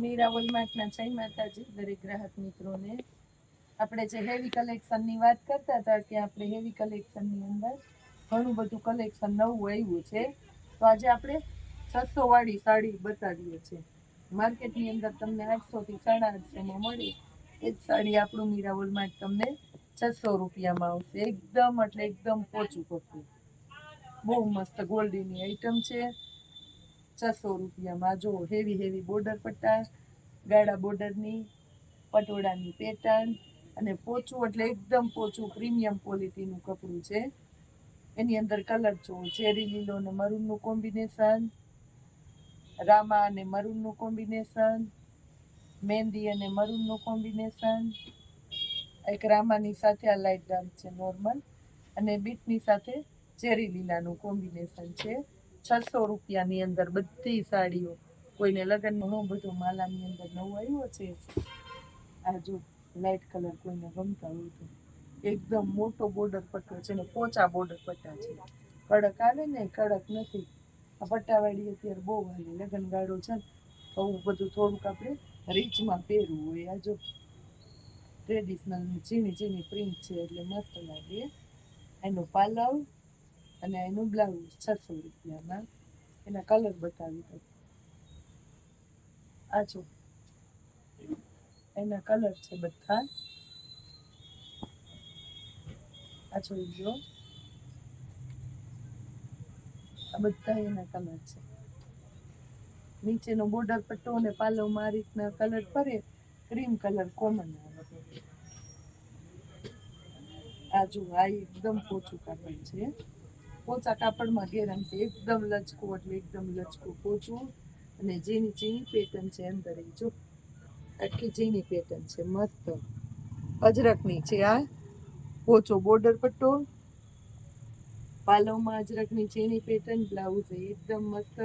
મીરા વોલમાર્ટના જય માતાજી, દરેક ગ્રાહક મિત્રોને. આપણે જે હેવી કલેક્શનની વાત કરતા હતા કે આપણે હેવી કલેક્શનની અંદર ઘણું બધું કલેક્શન નવું આવ્યું છે. તો આજે આપણે છસો વાળી સાડી બતાવીએ છીએ માર્કેટની અંદર તમને આઠસોથી સાડા આઠસોમાં મળે. એ જ સાડી આપણું મીરા વોલમાર્ટ તમને છસો રૂપિયામાં આવશે. એકદમ એટલે એકદમ પોચું પકડું બહુ મસ્ત ગોલ્ડીની આઈટમ છે. છસો રૂપિયામાં જો હેવી હેવી બોર્ડર પટ્ટા ગાળા બોર્ડરની પટોળાની પેટર્ન અને પોચું એટલે એકદમ પોચું પ્રીમિયમ ક્વોલિટીનું કપડું છે. એની અંદર કલર જો ચેરી લીલો અને મરૂનનું કોમ્બિનેશન રામા અને મરૂનનું કોમ્બિનેશન મહેંદી અને મરૂનનું કોમ્બિનેશન એક રામાની સાથે આ લાઇટ ડાર્ક છે નોર્મલ અને બીટની સાથે ચેરી લીલાનું કોમ્બિનેશન છે. છસો રૂપિયાની અંદર બધી સાડીઓ. કોઈને લગ્નમાં ઘણો બધો માલાની અંદર નવું આવ્યો છે. આ જો લાઇટ કલર કોઈને ગમતા હોય તો. એકદમ મોટો બોર્ડર પટ્ટો છે ને પોચા બોર્ડર પટ્ટા છે. કડક આવે ને કડક નથી. આ પટ્ટાવાળી અત્યારે બહુ હાલે. લગ્ન ગાળો છે ને આવું બધું થોડુંક આપણે રીચમાં પહેરવું હોય. આ જો ટ્રેડિશનલ ઝીણી ઝીણી પ્રિન્ટ છે એટલે મસ્ત લાગે. એનો પાલવ અને એનું બ્લાઉઝ છસો રૂપિયામાં. એના કલર બતાવી દઉં. આ જો. એના કલર છે બધા. આ જોઈ લો આ બધા એના કલર છે. નીચેનો બોર્ડર પટ્ટો અને પાલવમાં આ કલર ફરે ક્રીમ કલર કોમન આવે. આ જો, આ એકદમ પોચું કાપડ છે. પોચા કાપડમાં છે એકદમ લચકું, એટલે એકદમ લચકું. પોચું અને જેની જેની પેટર્ન છે અંદર એ જો, આખી જેની પેટર્ન છે, મસ્ત. અજરકની છે આ. પોચો બોર્ડર પટ્ટો. પાલવમાં અજરકની ઝીણી પેટર્ન બ્લાઉઝ એકદમ મસ્ત.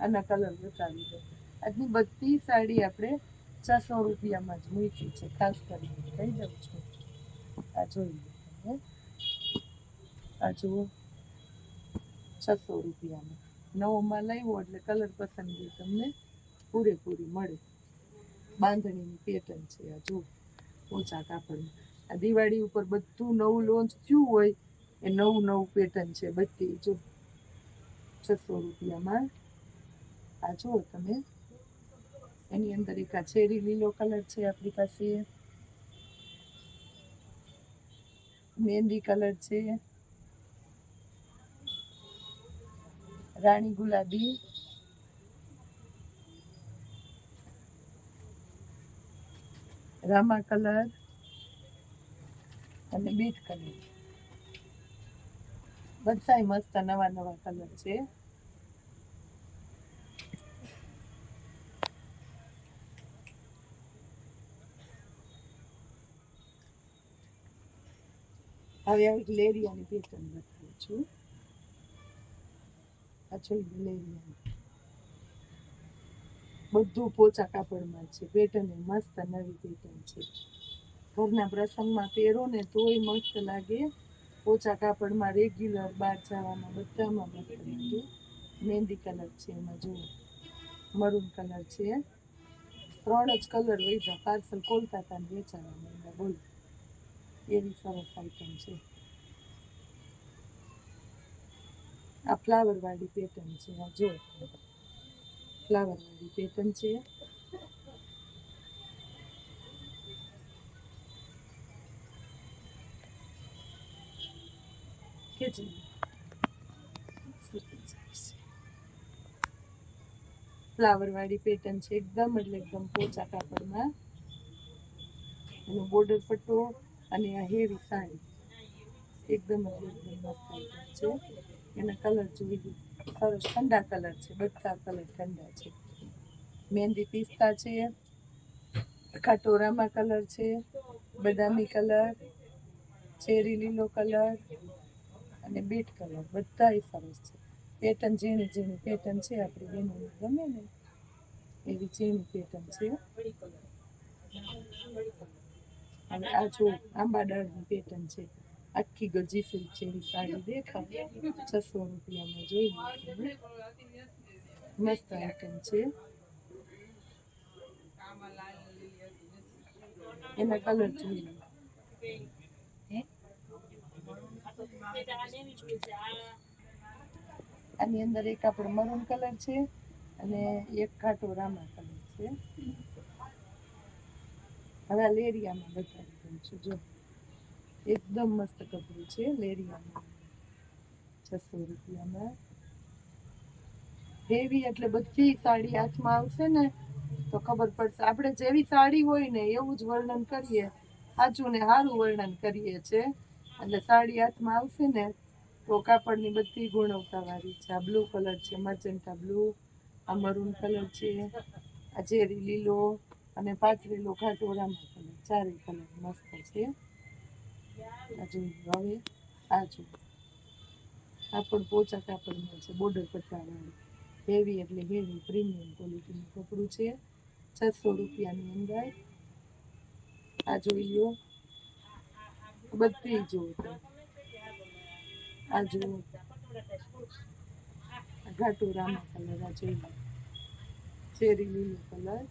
આના કલર બતાવી દો આજની બધી સાડી આપણે છસો રૂપિયામાં જ મૂકી છે, ખાસ કરીને. કહી દઉં છું. આ જોઈ લો આ જુઓ. છસો રૂપિયામાં. નવોમાં લાવ્યો એટલે કલર પસંદગી તમને? પૂરેપૂરી મળે. બાંધણીની પેટર્ન છે આ જો ઓછા કાપડમાં. આ દિવાળી ઉપર બધું નવું લોન્ચ થયું હોય, એ નવું નવું પેટર્ન છે બધી જો છસો રૂપિયામાં. આ જુઓ તમે. એની અંદર એક આ ચેરી લીલો કલર છે આપણી પાસે. મહેંદી કલર છે. રાણી ગુલાબી. રામા કલર. અને બીટ કલર. બધા મસ્ત નવા નવા કલર છે. હવે આવી લેરિયાની પેટર્ન બતાવું છું. આ લઈ બધું પોચા કાપડમાં છે. પેટર્ન મસ્ત નવી પેટર્ન છે. ઘરના પ્રસંગમાં પહેરો ને તોય મસ્ત લાગે. પોચા કાપડમાં રેગ્યુલર બહાર જવામાં બધામાં મસ્ત લાગે. મહેંદી કલર છે એમાં, જુઓ. મરૂન કલર છે. ત્રણ જ કલર વૈધા. પાર્સલ ખોલતા હતા વેચાવા માંડ્યા. બોલો. એવી સરસ આઈટમ છે. આ ફ્લાવરવાળી પેટર્ન છે, આ જો. ફ્લાવરવાળી પેટર્ન છે. ફ્લાવરવાળી પેટર્ન છે એકદમ, એટલે એકદમ પોચા કાપડમાં. એનો બોર્ડર પટ્ટો અને આ હેવી સાડી. એકદમ એટલે એકદમ મસ્ત છે. એના કલર જોઈ લો સરસ ઠંડા કલર છે, બધા કલર ઠંડા છે. મહેંદી પિસ્તા છે, કટોરામાં કલર છે, બદામી કલર ચેરી લીલો કલર અને બીટ કલર બધાય સરસ છે. પેટર્ન ઝીણી ઝીણી પેટર્ન છે આપણી બેન ગમે ને? એવી ઝીણી પેટર્ન છે. અને આ જો આંબાડાળની પેટર્ન છે. આખી ગજી સિલ્ક જેવી સાડી દેખાય છસો રૂપિયામાં જોઈ મસ્ત આઈટમ છે એના કલર જોઈએ આની અંદર એક આપણો મરૂન કલર છે અને એક ઘાટો રામા કલર છે હવે લેરિયામાં બતાવી દઉં છું જો એકદમ મસ્ત કપડું છે લેરિયામાં છસો રૂપિયામાં. હેવી એટલે બધી સાડી હાથમાં આવશે ને, તો ખબર પડશે. આપણે જેવી સાડી હોય ને, એવું જ વર્ણન કરીએ. સાચું ને સારું વર્ણન કરીએ છે. એટલે સાડી હાથમાં આવશે ને, તો કાપડની બધી ગુણવત્તાવાળી છે. આ બ્લુ કલર છે, મર્ચન્ટા બ્લુ, આ મરૂન કલર છે, આ ઝેરી લીલો અને પાથરેલો ઘાટો રામા કલર. ચારેય કલર મસ્ત છે. આ જોઈ હવે આ જો પોચા કાપડ છે. બોર્ડર પટ્ટાવાળું હેવી એટલે હેવી પ્રીમિયમ ક્વોલિટીનું કપડું છે. છસો રૂપિયાની અંદર. આ જોઈ લો. બધી જો આ જો. ઘાટો રામા કલર આ જોઈ લો. ચેરી લીલો કલર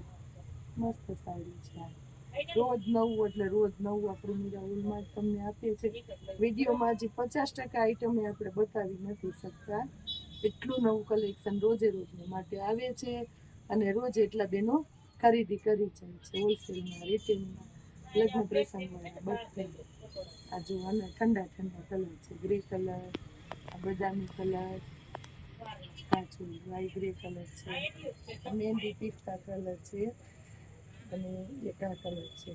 મસ્ત સાડી છે આ. રોજ નવું એટલે રોજ નવું આપણું મીરા તમને આપીએ છીએ. વિડીયોમાં હજી પચાસ ટકા આઈટમે આપણે બતાવી નથી શકતા. એટલું નવું કલેક્શન રોજે રોજને માટે આવે છે અને રોજ એટલા બેનો ખરીદી કરી જાય છે. હોલસેલમાં રિટેલમાં લગ્ન પ્રસંગમાં બધે. આ જો અને ઠંડા ઠંડા કલર છે. ગ્રે કલર બદામી કલર કાચું વાઈ ગ્રે કલર છે. મહેંદી પિસ્તા કલર છે. અને એક કલર છે,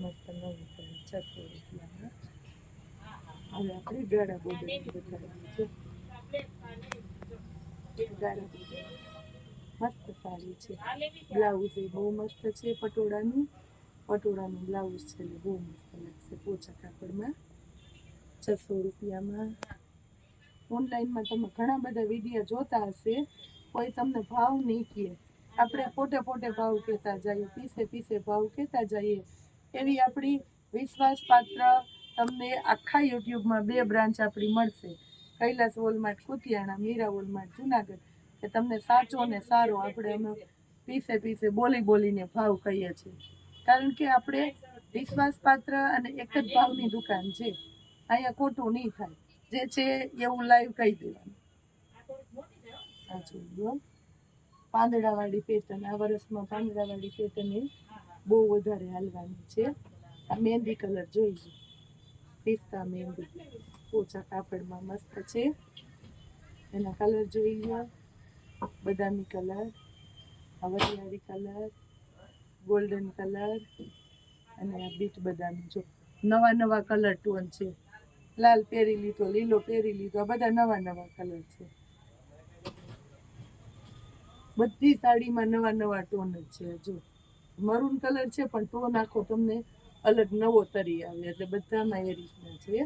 મસ્ત નવું કલર છસો રૂપિયામાં. હવે આપણે ગાળા બોર્ડર બતાવીએ છે. મસ્ત સાડી છે. બ્લાઉઝ એ બહુ મસ્ત છે પટોળાનું. પટોળાનું બ્લાઉઝ છે એટલે બહુ મસ્ત લાગશે પોચા કાપડમાં. છસો રૂપિયામાં. ઓનલાઈનમાં તમે ઘણા બધા વીડિયો જોતા હશે, કોઈ તમને ભાવ નહીં કહે. આપણે પોતે પોતે ભાવ કહેતા જઈએ, પીસે પીસે ભાવ કહેતા જઈએ. એવી આપણી વિશ્વાસપાત્ર તમને આખા યુટ્યુબમાં બે બ્રાન્ચ આપણી મળશે. કૈલાસ વોલમાર્ટ, કુતિયાણા, મીરા વોલમાર્ટ, જુનાગઢ કે તમને સાચો ને સારો આપણે અમે પીસે પીસે બોલી બોલીને ભાવ કહીએ છીએ. કારણ કે આપણે વિશ્વાસપાત્ર અને એક જ ભાવની દુકાન છે. અહીંયા ખોટું નહીં થાય. જે છે એવું લાઈવ કહી દેવાનું. સાચું પાંદડાવાળી પેટર્ન આ વર્ષમાં પાંદડાવાળી પેટર્ન એ બહુ વધારે હાલવાની છે. આ મહેંદી કલર જોઈ લો. પિસ્તા મહેંદી ઓછા કાપડમાં મસ્ત છે. એના કલર જોઈ લો. બદામી કલર હવરિયાળી કલર, ગોલ્ડન કલર અને આ બીટ બદામી જો. નવા નવા કલર ટોન છે. લાલ પહેરી લીધો, લીલો પહેરી લીધો, આ બધા નવા નવા કલર છે. બધી સાડીમાં નવા નવા ટોન જ છે જો. મરૂન કલર છે પણ ટોન આખો તમને અલગ નવો તરી આવે એટલે બધામાં એ રીતના છે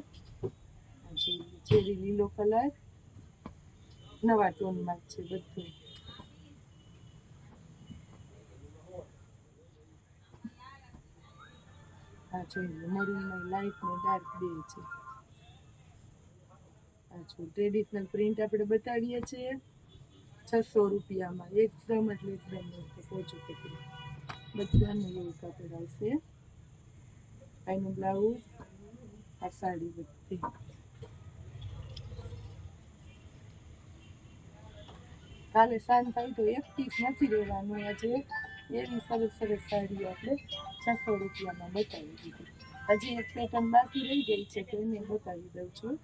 જોઈએ, ચેરી લીલો કલર નવા ટોનમાં જ છે બધું. આ જોઈ લો મરૂનમાં લાઇટ ને ડાર્ક બે છે. આ ટ્રેડિશનલ પ્રિન્ટ આપણે બતાવીએ છીએ. છસો રૂપિયામાં. એકદમ એટલે એકદમ મસ્ત બધાનું એવું કાપડ આવશે આનું બ્લાઉઝ આ સાડી બધી. કાલે સાંજ થાય તો એક પીસ નથી રહેવાનું આજે એવી સરસ સરસ સાડી આપણે છસો રૂપિયામાં બતાવી દીધી. હજી એક પેટર્ન બાકી રહી ગઈ છે, તો એને બતાવી દઉં છું.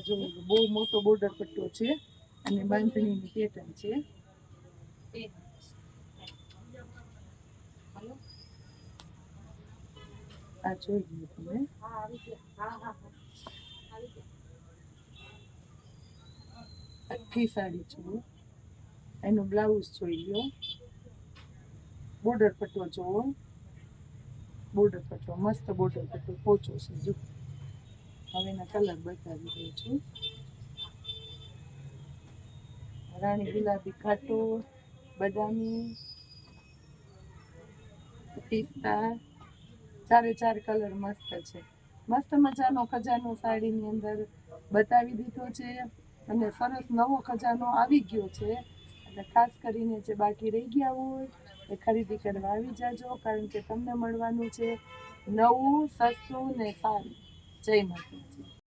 આ જોઈ બહુ મોટો બોર્ડર પટ્ટો છે અને બાંધણીની પેટર્ન છે. આ જોઈ લો તમે. આખી સાડી જુઓ એનું બ્લાઉઝ જોઈ લો. બોર્ડર પટ્ટો જુઓ બોર્ડર પટ્ટો, મસ્ત બોર્ડર પટ્ટો પોચો છે, જો. હવે કલર બતાવી દઉં છું. રાણી ગુલાબી ખાટો બદામી પિસ્તા ચારે ચાર કલર મસ્ત છે. મસ્ત મજાનો ખજાનો સાડીની અંદર બતાવી દીધો છે અને સરસ નવો ખજાનો આવી ગયો છે. એટલે ખાસ કરીને જે બાકી રહી ગયા હોય એ ખરીદી કરવા આવી જાજો કારણ કે તમને મળવાનું છે નવું સસ્તું ને સારું. જય